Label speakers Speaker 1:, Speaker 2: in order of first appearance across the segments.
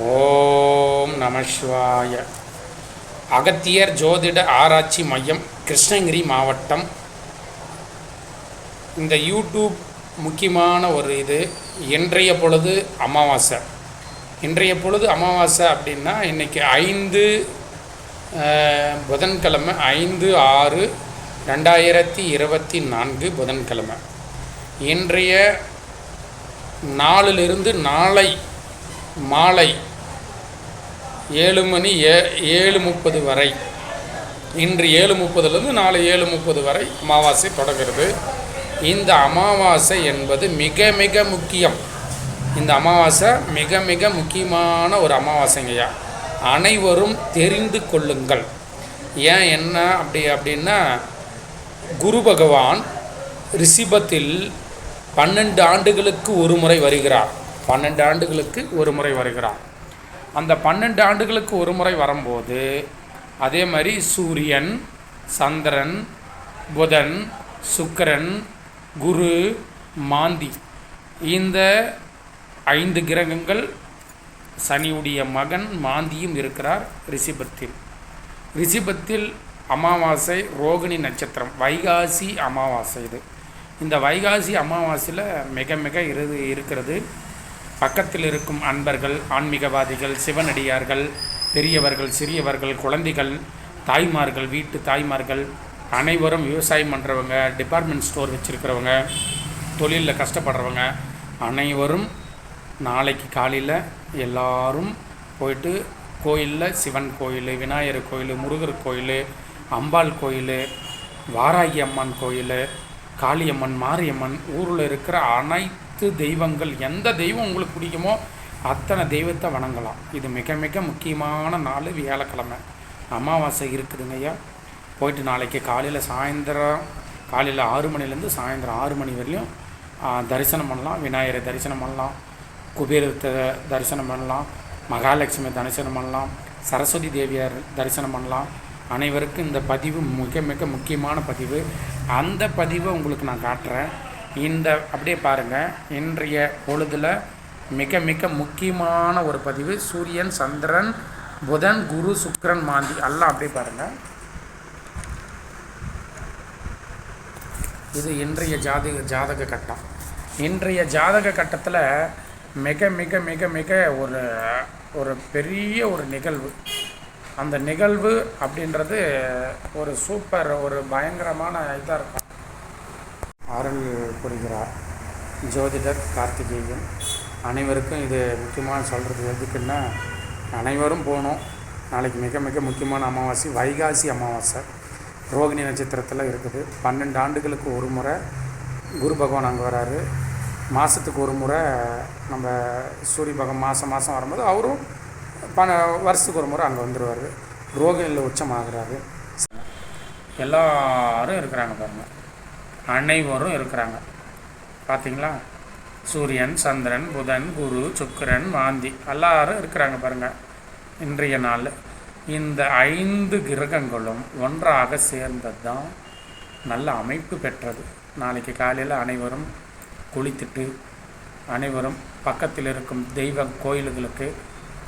Speaker 1: ஓம் நம அகத்தியர் ஜோதிட ஆராய்ச்சி மையம் கிருஷ்ணகிரி மாவட்டம். இந்த யூடியூப் முக்கியமான ஒரு இது இன்றைய பொழுது அமாவாசை. இன்றைய பொழுது அமாவாசை அப்படின்னா இன்றைக்கி ஐந்து புதன்கிழமை ஐந்து ஆறு ரெண்டாயிரத்தி இருபத்தி நான்கு புதன்கிழமை. இன்றைய நாளிலிருந்து நாளை மாலை ஏழு மணி ஏ ஏழு முப்பது வரை. இன்று ஏழு முப்பதுலேருந்து நாளை ஏழு முப்பது வரை அமாவாசை தொடங்குகிறது. இந்த அமாவாசை என்பது மிக மிக முக்கியம். இந்த அமாவாசை மிக மிக முக்கியமான ஒரு அமாவாசைங்கய்யா. அனைவரும் தெரிந்து கொள்ளுங்கள். ஏன் என்ன அப்படி அப்படின்னா குரு பகவான் ரிஷிபத்தில் பன்னெண்டு ஆண்டுகளுக்கு ஒரு முறை வருகிறார். பன்னெண்டு ஆண்டுகளுக்கு ஒரு முறை வருகிறார். அந்த பன்னெண்டு ஆண்டுகளுக்கு ஒரு முறை வரும்போது அதே மாதிரி சூரியன் சந்திரன் புதன் சுக்கரன் குரு மாந்தி இந்த ஐந்து கிரகங்கள் சனியுடைய மகன் மாந்தியும் இருக்கிறார் ரிஷிபத்தில். ரிஷிபத்தில் அமாவாசை ரோகிணி நட்சத்திரம் வைகாசி அமாவாசை இது. இந்த வைகாசி அமாவாசையில் மிக மிக இரு இருக்கிறது. பக்கத்தில் இருக்கும் அன்பர்கள் ஆன்மீகவாதிகள் சிவனடியார்கள் பெரியவர்கள் சிறியவர்கள் குழந்தைகள் தாய்மார்கள் வீட்டு தாய்மார்கள் அனைவரும் விவசாயம் பண்ணுறவங்க டிபார்ட்மெண்ட் ஸ்டோர் வச்சுருக்கிறவங்க தொழிலில் கஷ்டப்படுறவங்க அனைவரும் நாளைக்கு காலையில் எல்லாரும் போயிட்டு கோயிலில் சிவன் கோயில் விநாயகர் கோயில் முருகர் கோயில் அம்பாள் கோயில் வாராகி அம்மன் கோயில் காளியம்மன் மாரியம்மன் ஊரில் இருக்கிற அனைத்து பத்து தெய்வங்கள் எந்த தெய்வம் உங்களுக்கு பிடிக்குமோ அத்தனை தெய்வத்தை வணங்கலாம். இது மிக மிக முக்கியமான நாள் வியாழக்கிழமை. அமாவாசை இருக்குதுங்க ஐயா. போயிட்டு நாளைக்கு காலையில் சாயந்தரம் காலையில் ஆறு மணிலேருந்து சாயந்தரம் ஆறு மணி வரையும் தரிசனம் பண்ணலாம். விநாயகரை தரிசனம் பண்ணலாம். குபேரத்தை தரிசனம் பண்ணலாம். மகாலட்சுமி தரிசனம் பண்ணலாம். சரஸ்வதி தேவியார் தரிசனம் பண்ணலாம். அனைவருக்கும் இந்த பதிவு மிக மிக முக்கியமான பதிவு. அந்த பதிவை உங்களுக்கு நான் காட்டுறேன். இந்த அப்படியே பாருங்கள் இன்றைய பொழுதில் மிக மிக முக்கியமான ஒரு பதிவு. சூரியன் சந்திரன் புதன் குரு சுக்கரன் மாந்தி. எல்லாம் அப்படியே பாருங்கள் இது இன்றைய ஜாதக ஜாதக கட்டம். இன்றைய ஜாதக கட்டத்தில் மிக மிக மிக மிக ஒரு ஒரு பெரிய ஒரு நிகழ்வு. அந்த நிகழ்வு அப்படின்றது ஒரு சூப்பர் ஒரு பயங்கரமான இதாக இருக்கும். அருள் புரிகிறார் ஜோதிடர் கார்த்திகேயன் அனைவருக்கும் இது முக்கியமான சொல்கிறது எதுக்குன்னா அனைவரும் போகணும். நாளைக்கு மிக மிக முக்கியமான அமாவாசை வைகாசி அமாவாசை. ரோகிணி நட்சத்திரத்தில் இருக்குது. பன்னெண்டு ஆண்டுகளுக்கு ஒரு முறை குரு பகவான் அங்கே வராரு. மாதத்துக்கு ஒரு முறை நம்ம சூரிய பகவான் மாதம் மாதம் வரும்போது அவரும் பண வருஷத்துக்கு ஒரு முறை அங்கே வந்துடுவார் ரோகிணியில் உச்சமாகிறாரு. எல்லாரும் இருக்கிறாங்க பாருங்கள் அனைவரும் இருக்கிறாங்க. பார்த்தீங்களா சூரியன் சந்திரன் புதன் குரு சுக்கரன் மாந்தி எல்லாரும் இருக்கிறாங்க பாருங்கள் இன்றைய நாள். இந்த ஐந்து கிரகங்களும் ஒன்றாக சேர்ந்தது தான் நல்ல அமைப்பு பெற்றது. நாளைக்கு காலையில் அனைவரும் குளித்துட்டு அனைவரும் பக்கத்தில் இருக்கும் தெய்வ கோயில்களுக்கு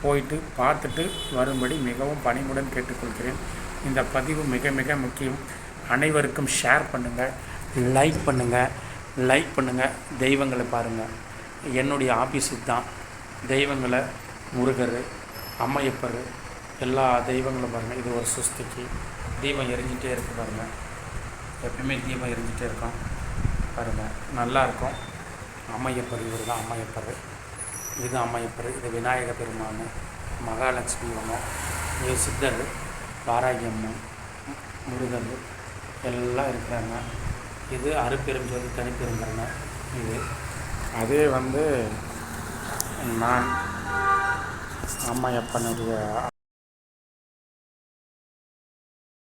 Speaker 1: போயிட்டு பார்த்துட்டு வரும்படி மிகவும் பணிவுடன் கேட்டுக்கொள்கிறேன். இந்த பதிவு மிக மிக முக்கியம். அனைவருக்கும் ஷேர் பண்ணுங்கள் லைக் பண்ணுங்கள் லைக் பண்ணுங்கள் தெய்வங்களை பாருங்கள் என்னுடைய ஆஃபீஸுக்கு தான். தெய்வங்களை முருகர் அம்மையப்பர் எல்லா தெய்வங்களும் பாருங்கள் இது ஒரு சுஸ்திக்கு தீபம் எரிஞ்சிட்டே இருக்கு பாருங்கள் எப்பயுமே தீபம் எரிஞ்சிட்டே இருக்கும். பாருங்கள் நல்லாயிருக்கும் அம்மையப்பர் இவர் தான் அம்மையப்பர். இது அம்மையப்பர். இது விநாயக பெருமான் மகாலட்சுமி அம்மன் இது சித்தர் வாராகி அம்மன் முருகர். எல்லாம் இருக்கிறாங்க. இது அருப்பெரும் ஜோதி தனிப்பெருங்கரணை இது. அதே வந்து நான் அம்மையப்பனுடைய